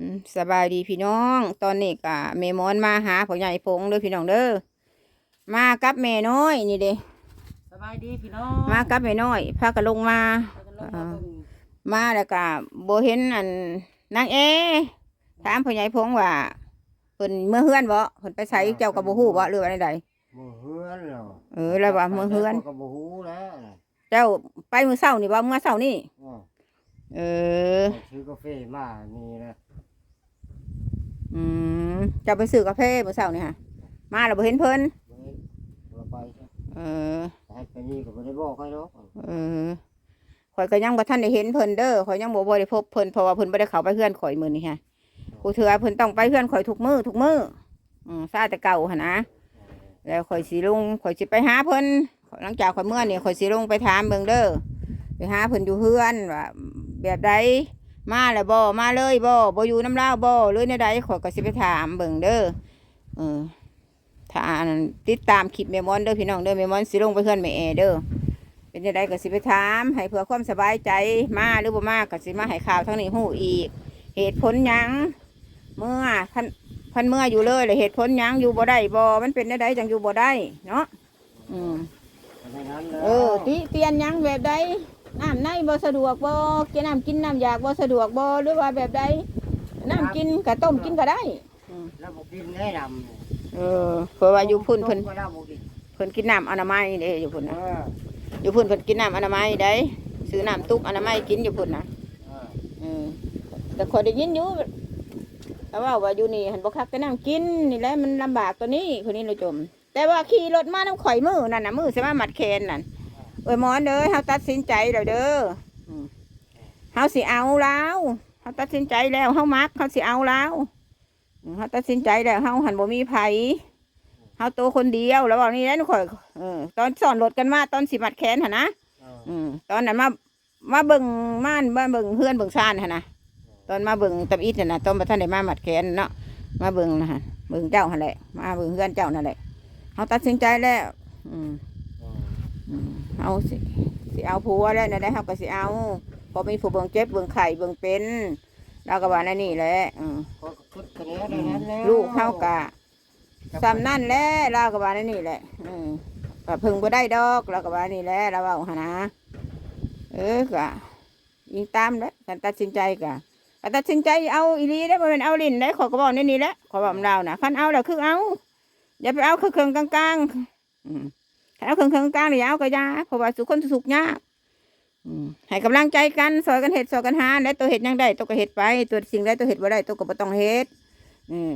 อืมสบายดีพี่น้อง ตอนนี้กะแม่มอนมาหาพ่อใหญ่พงเด้อพี่น้องเด้อมากับแม่น้อยนี่เด้สบายดีพี่น้องมากับแม่น้อยพากันลงมาไปกันลงมาเบิ่งมาแล้วก็บ่เห็นอันนางเอถามพ่อใหญ่พงว่าเพิ่นเมื่อเฮือนบ่เพิ่นไปใช้เจ้าก็บ่ฮู้บ่หรือว่าใดบ่เฮือนแล้วๆเออแล้วว่าเมื่อเฮือนก็บ่ฮู้แล้วเจ้าไปมื้อเช้านี่บ่เมื่อเช้านี่อ้อเออซื้อกาแฟมานี่นะ อืมเจ้าไปซื้อกาแฟมื้อเช้านี่ฮะมาแล้วบ่เห็นเพิ่นเว้ยเราไปซะเออให้ไปนี่ก็บ่ได้บอกให้หรอกเออข่อยก็ยังบ่ทันได้เห็นเพิ่นเด้อข่อยยังบ่บ่ได้พบเพิ่นเพราะว่าเพิ่นบ่ได้เข้าไปเฮือนข่อยมื้อนี้ฮะกูเถือเพิ่นต้องไปเฮือนข่อยทุกมื้อทุกมื้ออืมซาแต่เก่าหั่นนะแล้วข่อยสิลงข่อยสิไปหาเพิ่นหลังจากข่อยเมื่อนี่ข่อยสิลงไปถามเบิ่งเด้อไปหาเพิ่นอยู่เฮือนว่าแบบใด มาแล้วบ่มาเลยบ่บ่อยู่น้ำเลาบ่หรือในใดขอยก็สิไปถามเบิ่งเด้อเออถ้าอันติดตามคลิปแม่มอนเด้อพี่น้องเด้อแม่มอนสิลงไปเฮือนแม่แอเด้อเป็นจังไดก็สิไปถามให้เพื่อความสบายใจมาหรือบ่มาก็สิมาให้ข่าวทั้งนี้ฮู้อีก เหตุผลยังเมื่อพันพันเมื่ออยู่เลยเลยเหตุผลยังอยู่บ่ได้บ่มันเป็นจังไดจังอยู่บ่ได้เนาะอืมเออติเตียนยังแบบใด น้ำในบ่สะดวกบ่กินน้ำกินน้ำอยากบ่สะดวกบ่หรือว่าแบบใดน้ำกินก็ต้มกินก็ได้ แล้วบ่กินแนะนำเออเพราะว่าอยู่พุ่นเพิ่นก็ได้บ่กินเพิ่นกินน้ำอนามัยเด้อยู่พุ่นเอนะออยู่พุ่นเพิ่นกินน้ำอนามัยได้ซื้อน้ำตุกอนามัยกินอยู่พุ่นนะเออเออแต่คนได้ยินอยู่เขาว่าว่าอยู่นี่หันบ่คักแต่น้ำกินนี่แหละมันลำบากตัวนี้คนนี้เราจม แต่ว่าขี่รถมาน้ำข่อยมือนั่นน่ะมือใช่ไหมามัดแขนนั่น เอ้ยหมอนเด้อเฮาตัดสินใจแล้วเด้ออืมเฮาสิเอาแล้วเฮาตัดสินใจแล้วเฮามักเฮาสิเอาแล้วอืมเฮาตัดสินใจแล้วเฮาหันบ่มีไผเฮาโตวคนเดียวแล้วบอกนี่แหละข่อยเออตอนสอนรถกันมาตอนสิมัดแขนหั่นนะเอออืมตอนนั้นมามาเบิ่งม่านมาเบิ่งเฮือนเบิ่งซ่านหั่นนะตอนมาเบิ่งตับอิดน่ะนะตอนบ่ทันได้มาหมัดแขนเนาะมาเบิ่งนะฮะเบิ่งเจ้าหั่นแหละมาเบิ่งเฮือนเจ้านั่นแหละเฮาตัดสินใจแล้ว อืมเอออืม เอาสิสิเอาผัวแล้วนั่นแหละเฮาก็สิเอาพอมีผู้เบิ่งเจ็บเบิ่งไข้เบิ่งเป็นเราก็ว่านั่นนี่แหละอืมก็คิดกันแล้วได้นั้นแล้วลูกเฮากะสำนั่นแหละเราก็ว่านั่นนี่แหละ อืมก็พึงบ่ได้ดอกเราก็ว่านี่แหละเราเว้าหั่นนะเออกะยิงตามแล้วการตัดสินใจกะก็ตัดสินใจเอาอีหลีได้อบ่แม่นเอาลิ้นได้ขอยก็บอกในนี้แหละขอยบอกเรานะคันเอาแล้วคือเอาอย่าไปเอาเครื่องๆกลางๆอืม ถ้าเอาเครื่องๆกลางๆนี่อย่าเอาก็อยาเพราะว่าสุคนสุกยากอืมให้กำลังใจกันซอยกันเฮ็ดซอยกันหาและตัวเฮ็ดหยังได้ตัวก็เฮ็ดไป ตัวสิ่งใดตัวเฮ็ดบ่ได้ตัวก็บ่ต้องเฮ็ดอืม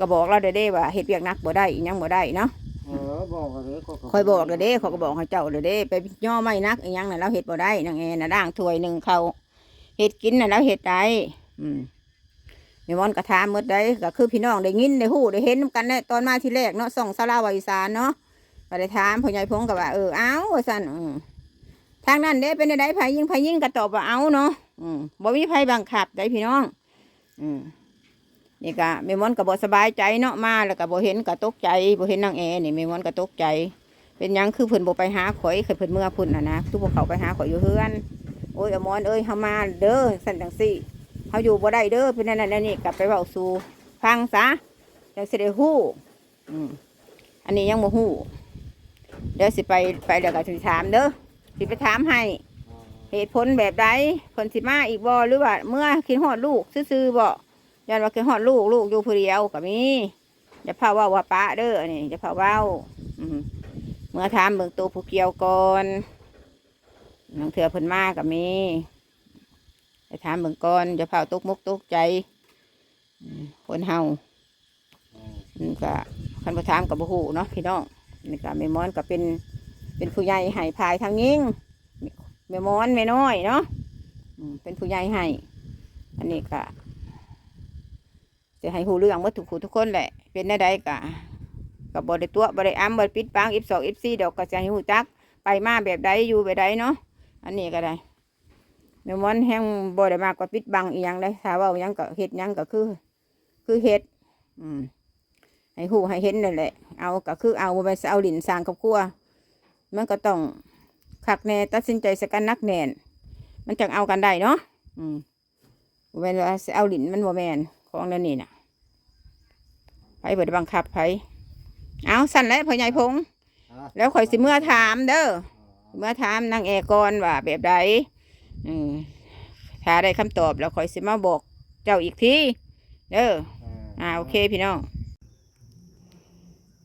ก็บอกเราเด้อเด้ว่าเฮ็ดเวียกหนักบ่ได้อีหยังบ่ได้เนาะเออบอกกันเลยคอยบอกเลยเด้เขาก็บอกให้เจ้าเลยเด้ไปย่อไม่นักอีหยังน่ะเราเห็ดบ่ได้นางแอน่ะด่างถ้วยหนึ่งเขาเห็ดกินน่ะเราเห็ดได้อืมแม่มอนกระทามหมดได้ก็คือพี่น้องได้ยินได้ฮู้ได้เห็นนำกันได้ตอนมาที่แรกเนาะส่องสาราวิอีสานเนาะ ก็ได้ถามพ่อใหญ่พงก็ว่าเออเอาว่าซั่นทางนั้นเด้เป็นได้ไผยิงไผยิงก็ตอบว่าเอาเนาะอืมบ่มีไผบังคับได้พี่น้อง อืมนี่ก็แม่มอนก็บ่สบายใจเนาะมาแล้วก็บ่เห็นก็ตกใจบ่เห็นนางแอนี่แม่มอนก็ตกใจ เป็นยังคือเพิ่นบ่ไปหาข่อยเคยเพิ่นเมื่อพุ่นน่ะนะทุกพวกเขาไปหาข่อยอยู่เฮือนโอ้ยอมอนเอ้ยเฮามาเด้อสั่นจังซี่เฮาอยู่บ่ได้เด้อเป็นนั่นนั่นนี่กลับไปเว้าสู่ฟังซะจังสิได้ฮู้อืมอันนี้ยังบ่ฮู้ เดี๋ยวสิไปไปเดี๋ยวก็สิถามเด้อสิไปถามให้ เหตุผลแบบใดเพิ่นสิมาอีกบ่หรือว่า เมื่อคิดฮอดลูกซื่อๆบ่ยันว่าคิดฮอดลูกลูกอยู่ผู้เดียวก็มีอย่าพาว่าว่าป้าเด้อนนี้อย่าพาว้าอืมเมื่อถามเบิ่งตัวผู้เกี่ยวก่อนนังเถื่อเพิ่นมากับมีไปถามเบิ่งก่อนจะเผาตุกมุกตุกใจคนเฮานี่ก็คันบ่ถามกับบ่ฮู้เนาะพี่น้อง นี่ก็แม่มอนก็เป็นเป็นผู้ใหญ่ให้พายทางยิงแม่มอนแม่น้อยเนาะเป็นผู้ใหญ่ให้อันนี้ก็จะให้ฮู้เรื่องหมดทุกผู้ทุกคนแหละ เป็นได้ใดก็ก็บ่ได้ตัวบ่ได้อ้ำบ่ได้ปิดปังอีสองอีสี่ดอกก็จะให้ฮู้จัก ไปมาแบบใดอยู่แบบใดเนาะอันนี้ก็ได้แม่มอนแห้งบ่ได้มากกว่าปิดบังอีหยังได้ถ้าว่าหยังก็เฮ็ดยังก็คือ คือเฮ็ดอืม ให้ฮู้ให้เห็นนั่นแหละ เอาก็คือเอาบ่แม่นสิเอาลิ้นสร้างครอบครัวมันก็ต้องคักแน่ตัดสินใจสักกันนักแน่น มันจังเอากันได้เนาะอืมเว้นว่าสิเอาลิ้นมันบ่แม่นของนั่นนี่น่ะไผเบิดบังคับไผเอาสั่นแล้วพ่อใหญ่พงอะแล้วข่อยสิเมื่อถามเด้อเมื่อถามนางแอร์ก่อนว่าแบบใดอืมถ้าได้คำตอบแล้วข่อยสิมาบอกเจ้าอีกทีเด้ออ่าโอเคพี่น้อง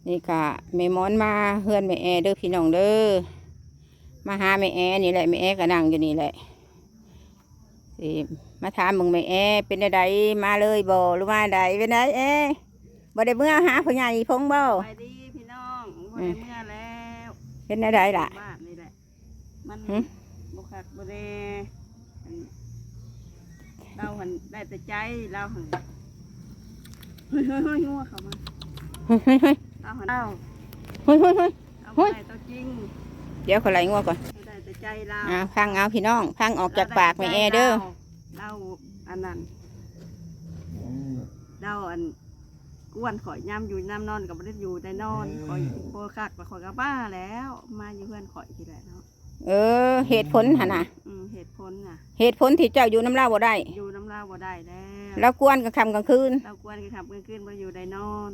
นี่ค่ะแม่หมอนมาเฮือนแม่แอเด้อพี่น้องเด้อมาหาแม่แอนี่แหละแม่แอก็นั่งอยู่นี่แหละสิมาถามมึงแม่แอเป็นไดมาเลยบ่หรือมาใดเป็นไดแอบ่ได้เมื่อหาพ่อใหญ่พงบ่ไปดีพี่น้องบ่ได้เมื่อแล้วเป็นไดล่ะบ้านนี่แหละมันหึบ่คักบ่แน่อันเราหันได้แต่ใจเราหันเฮ้ยเฮ้ยเฮ้ยงัวเข้ามาเฮ้ยเฮ้ย เฮ้ยเราหันเราเฮ้ยเฮ้ยเฮ้ย เอาเฮ้ยไปตัวจริงเดี๋ยวขอไหลงัวก่อนเราได้แต่ใจเราอ่าพังเอาพี่น้อง พังออกจากปากแม่แอเด้อ เราอันนั้นอืมเราอันกวนข่อยย่ำอยู่น้ำนอนกับบ่ได้อยู่ได้นอนข่อยโบคักแล้วข่อยก็บ้าแล้ว มาอยู่เพื่อนข่อยทีไรเนาะเออ เหตุผลหั่นน่ะ อืมเหตุผลน่ะ เหตุผลที่เจ้าอยู่น้ำเล่าบ่ได้ อยู่น้ำลาวบ่ได้แล้วแล้วกวนกลางค่ำกลางคืน เรากวนกันขับกันขึ้นมาอยู่ได้นอน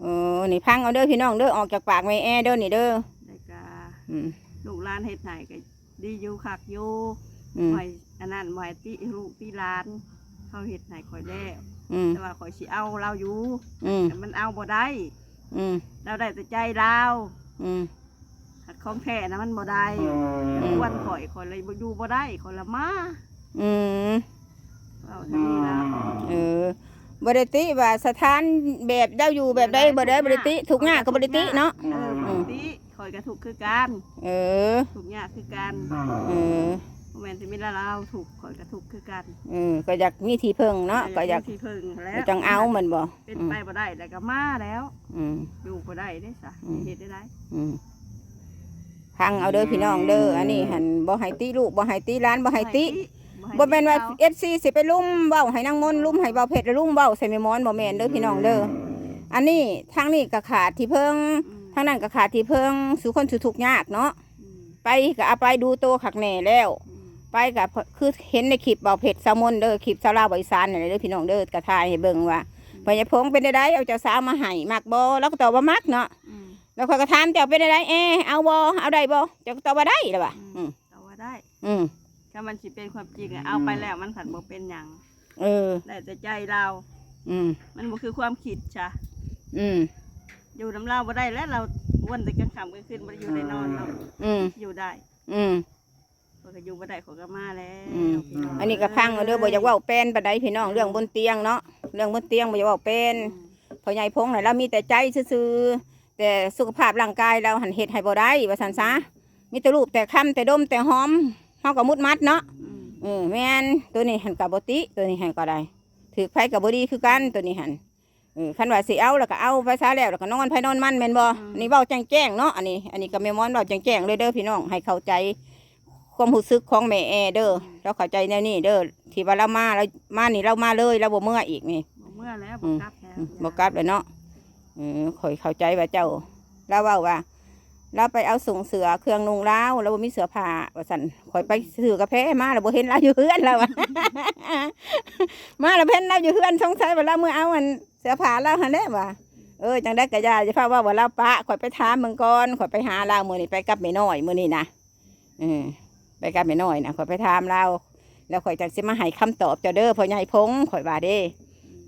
เออนี่พังเอาเด้อพี่น้องเด้อออกจากปากไม่แอเด้อนี่เด้อได้กาอืมลูกหลานเฮ็ดไหนก็ดีอยู่คักอยู่อืม ไว้อันนั้นไว้ติลูกติหลานเขาเฮ็ดไหนข่อยแล้วอืม แต่ว่าข่อยสิเอาเราอยู่อืม แต่มันเอาบ่ได้ อืม เราได้แต่ใจเราอืม หัดของแท้นะมันบ่ได้อืมกวนข่อยข่อยเลยบ่อยู่บ่ได้ข่อยละมาอืม เอาเท่านี้นะเออ บริติว่าสถานแบบเจ้าอยู่แบบใดบ่ได้บริติถูกงากับบริติเนาะเออปกติข่อยก็ถูกคือกันเออถูกยากคือกันเออบ่แม่นสิมีละเราถูกข่อยก็ถูกคือกันเออก็อยากมีที่พึ่งเนาะก็อยากที่พึ่งแล้วจังเอาเหมือนบ่เป็นอืมไปบ่ได้แล้วก็มาแล้วอืมอยู่บ่ได้เด้ซะอืมเฮ็ดได้ไรอืมพังเอาเด้อพี่น้องเด้ออันนี้หันบ่ให้ติลูกบ่ให้ติร้านบ่ให้ติ บ่แม่นว่า FC สิไปลุ่มเว้าให้นางมนต์ลุ่มให้เบาเพชรแล้วลุ่มเว้าใส่แม่มอนบ่แม่นเด้อพี่น้องเด้ออันนี้ทางนี้ก็ขาดที่เพิ่งทางนั้นก็ขาดที่เพิ่งสู่คนสู่ทุกข์ยากเนาะไปก็เอาไปดูโตขักแหน่แล้ว ไปกับคือเห็นในคลิปเบาเพชรแซลมอนเด้อคลิปชาวลาวบริสานนี่นแหละเด้อพี่น้องเด้อกระทายให้เบิ่งว่าพญาพงเป็นได้เอาเจ้าสาวมาให้มักบ่แล้วก็ตอบว่ามักเนาะแล้วข้อยก็ถามเจ้าเป็นได้เออเอาบ่เอาได้บ่เจ้าก็ตอบว่าได้แล้วว่ะอืมเอาว่าได้ อืม ถ้ามันสิเป็นความจริงอะเอาไปแล้วมันผัดบ่เป็นหยังเออได้แต่ใจเรา อืม มันบ่คือความคิดจ้ะอืม อยู่น้ำเราบ่ได้แล้วเราวันแต่กลางค่ำกลางคืนบ่ได้อยู่ได้นอนเราอืม อยู่ได้อืมข่อยก็อยู่บ่ได้ข่อยก็มาแล้วอืม พี่งอันนี้ก็พังเอาเด้อบ่อยากเว้าเป็นปานใดพี่น้องเรื่องบนเตียงเนาะเรื่องบนเตียงบ่อยากเว้าเป็นอืมพ่อใหญ่พงน่ะเรามีแต่ใจซื่อๆแต่สุขภาพร่างกายเราหันเฮ็ดให้บ่ได้ว่าซั่นซะมีแต่รูปแต่คำแต่ดมแต่หอม เฮาก็มุดมัดเนาะอืมเออแม่นตัวนี้หันกับบติตัวนี้หันก็ได้ถือไผกับบดีคือกันตัวนี้หันเออคันว่าสิเอาแล้วก็เอาไปซะแล้วแล้วก็นอนไผนอนมันแม่นบ่อันนี้เว้าแจ้งๆเนาะอันนี้ อันนี้ก็แม่มอนเว้าแจ้งๆเลยเด้อพี่น้องให้เข้าใจความรู้สึกของแม่แอเด้อเราเข้าใจแนวนี้เด้อที่ว่าเรามาเรามานี่เรามาเลยเราบ่เมื่ออีกนี่บ่เมื่อแล้วอืบ่มกลับแล้วอืมบ่กลับเลยเนาะเออข่อยเข้าใจว่าเจ้าเราเว้าว่า เราไปเอาส่งเสือเครื่องนุ่งล้าวแล้วบ่มีเสือผ้าว่าซั่นข่อยไปซื้อกาแฟมาแล้วบ่เห็นเราอยู่เฮือนแล้วอะมาแล้วเพิ่นเราอยู่เฮือนสงสัยว่าเราเมื่อเอาอันเสือผ้าเราหั่นแหละว่าเออจังได้กะยาจะพาว่าว่าเราปะข่อยไปถามมึงก่อนข่อยไปหาเราเมื้อนี้ไปกับแม่น้อยเมื้อนี้นะเออไปกับแม่น้อยนะข่อยไปถามเราแล้วข่อยจังสิมาให้คำตอบเจ้าเด้อพ่อใหญ่พงข่อยว่าเด้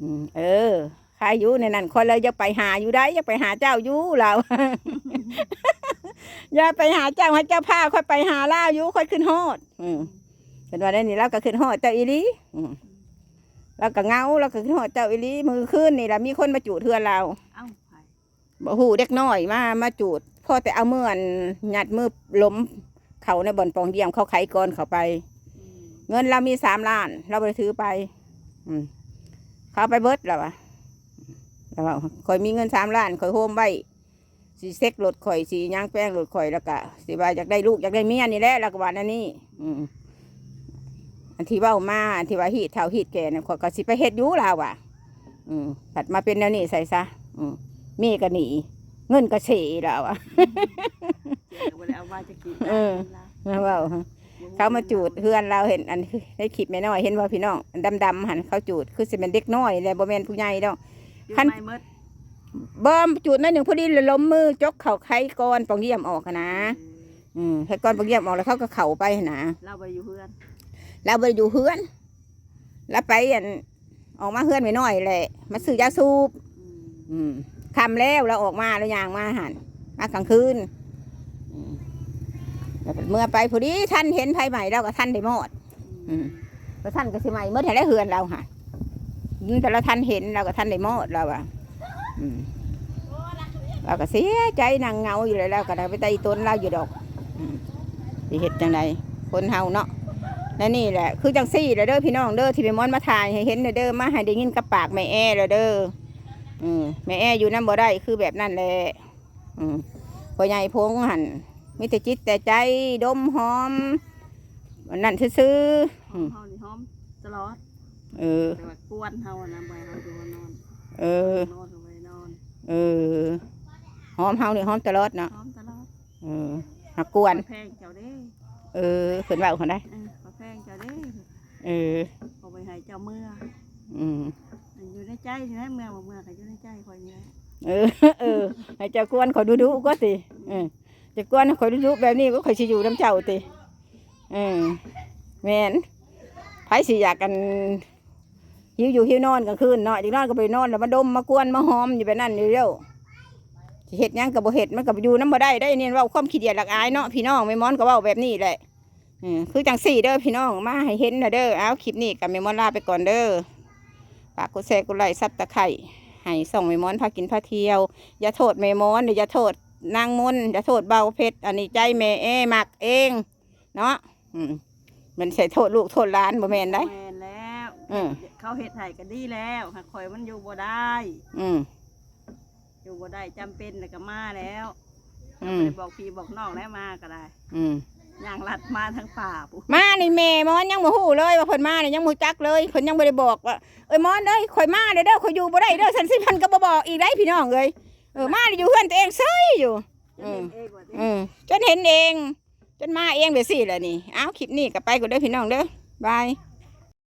อืมเออใครอยู่ในนั้นคนเลยจะไปหาอยู่ได้อย่าไปหาเจ้าอยู่เรา อย่าไปหาเจ้าให้เจ้าพาค่อยไปหาล่าอยู่ค่อยขึ้นฮอดอืมเป็นว่าได้นี่เราก็ขึ้นฮอดเจ้าอีหลีอืมเราก็เหงาเราก็ขึ้นฮอดเจ้าอีหลีมือขึ้นนี่แหละมีคนมาจูดเทือนเราเอ้าไปบ่หูเด็กน้อยมามาจูดพอแต่เอามืออันหยัดมือล้มเขาในบ่อนปองเดียมเขาไขก่อนเขาไป อืมเงินเรามีสามล้าน เราไปถือไป อืมเขาเอาไปเบิดแล้ววะแล้วว่าข่อยมีเงินสามล้านข่อยโฮมไว้ สีเซ็กรถข่อยสีย่างแป้งรถข่อยแล้วก็สีว่าอยากได้ลูกอยากได้เมียนี่แหละแล้วก็ว่านั่นนี่อืมอันที่เว่ามาอันที่ว่าฮีดเท่าฮีดแก่เนี่ยข่อยก็สิไปเฮ็ดอยู่แล้วว่ะ อืมผัดมาเป็นแนวนี้ใส่ซะอืมมีก็หนีเงินก็เสีแล้วอะเดี๋ยวบ่ได้เอามาจะกินเออนะนะเว่าบเขามาจูดเพื่อนเราเห็นอันในคลิปแม่น้อยเห็นว่าพี่น้องอันดำๆหันเขาจูดคือสิเป็นเด็กน้อยแหละบ่แม่นผู้ใหญ่ดอกอยู่คันไม่หมดเบิ่มจูดหนั่นหนึ่งพอดีเลยล้มมือจกเข่าไข่ก่อนปองเยี่ยมออกหั้นนะอืมให้ก่อนปองเยี่ยมออกแล้วเขาก็เข่าไปหั้นนะเราไปอยู่เพื่อนแล้วไปอยู่เฮือนแล้วไปอันออกมาเฮือนไปหน่อยแหละมาซื้อยาสูบอืมอืมคำแล้วเราออกมาแล้วยางมาหันมากลางคืนอืมแล้วเมื่อไปพอดีท่านเห็นไผใหม่เราก็ท่านได้หมดอืมแล้วท่านก็สิใหม่เมื่อไหร่ได้เฮือนเราหันแต่ละท่านเห็นเราก็ท่านได้หมดเราอะอืม เราก็เสียใจนางเงาอยู่เลยเราก็ได้ไปตีตนเราอยู่ดอกอืมสิเห็ดจังไดคนเฮาเนาะและนี่แหละ คือจังซี่แหละเด้อพี่น้องเด้อที่แม่มอนมาถ่ายให้เห็นเด้อมาให้ได้ยินกับปากแม่แอ้แล้วเด้ออืมแม่แอ้อยู่นั่นบ่ได้คือแบบนั้นแหละอืมพ่อใหญ่พงหันมีแต่จิตแต่ใจดมหอมอันนั่นซื่อหอมเฮานี่หอมตลอดๆเออแต่ว่ากวนเฮาอะนะบ่ให้เฮาอยู่ว่านอน เออ เออหอมเฮานี่หอมตลอดเนาะหอมตลอดเออหักกวน แพงเจ้าเด้เออเพิ่นเว่าเขาได้ เออขอแพงเจ้าเด้เออ ขอไปให้เจ้าเมื่ออืมอยู่ในใจใช่ไหมเมื่อบ่เมื่อก็อยู่ในใจคอยนี่แหละเออ เออให้เจ้ากวนขอยดูดูก็สิเออเจะกวนขอยดูดูแบบนี้ก็ขอยสิอยู่น้ำเจ้าติเออแม่นไผสิอยากกัน หิวอยู่หิวนอนกลางคืนเนาะจังนอนก็ไปนอนแล้วมาดมมากวนมาหอมอยู่แบบนั้นอยู่เดียวเฮ็ดยังก็บ่เฮ็ดมันก็อยู่น้ำบ่ได้ได้เนี่ยเว่าความขี้เดียดหลักอายเนาะพี่น้องแม่มอนก็เว้าแบบนี้แหละเออคือจังสี่เด้อพี่น้องมาให้เห็นนะเด้อเอาคลิปนี้กับแม่มอนลาไปก่อนเด้อฝากกดแชร์กดไลค์ซับตะไคร่ให้ส่งแม่มอนพากินพาเที่ยว อย่าโทษแม่มอนอย่าโทษนางมนอย่าโทษเบาเพชรอันนี้ใจแม่เอมักเอง เนาะอืมมันใส่โทษลูกโทษหลานบ่แมนได้ แม่นแล้วเออเขาเฮ็ดให้ก็ดีแล้วหากข่อยมันอยู่บ่ได้ อืม อยู่บ่ได้จำเป็นแล้วก็มาแล้วอืม ไปบอกพี่บอกน้องแล้วมาก็ได้อืม ย่างลัดมาทั้งป่าปุ๊มานี่แม่มอนยังบ่ฮู้เลยว่าเพิ่นมานี่ยังบ่รู้จักเลยเพิ่นยังบ่ได้บอกว่าเอ้ยมอนเอ้ยข่อยมาเด้อเด้อข่อยอยู่บ่ได้เด้อสันสิพันก็บ่บอกอีกได้พี่น้องเอ้ยเออมานี่อยู่เฮือนตัวเองเซยอยู่จะเห็นเองว่าติอืมจนเห็นเอง จนมาเองเดี๋ยวสิแหละนี่ เอาคลิปนี้กลับไปก็เด้อพี่น้องเด้อบาย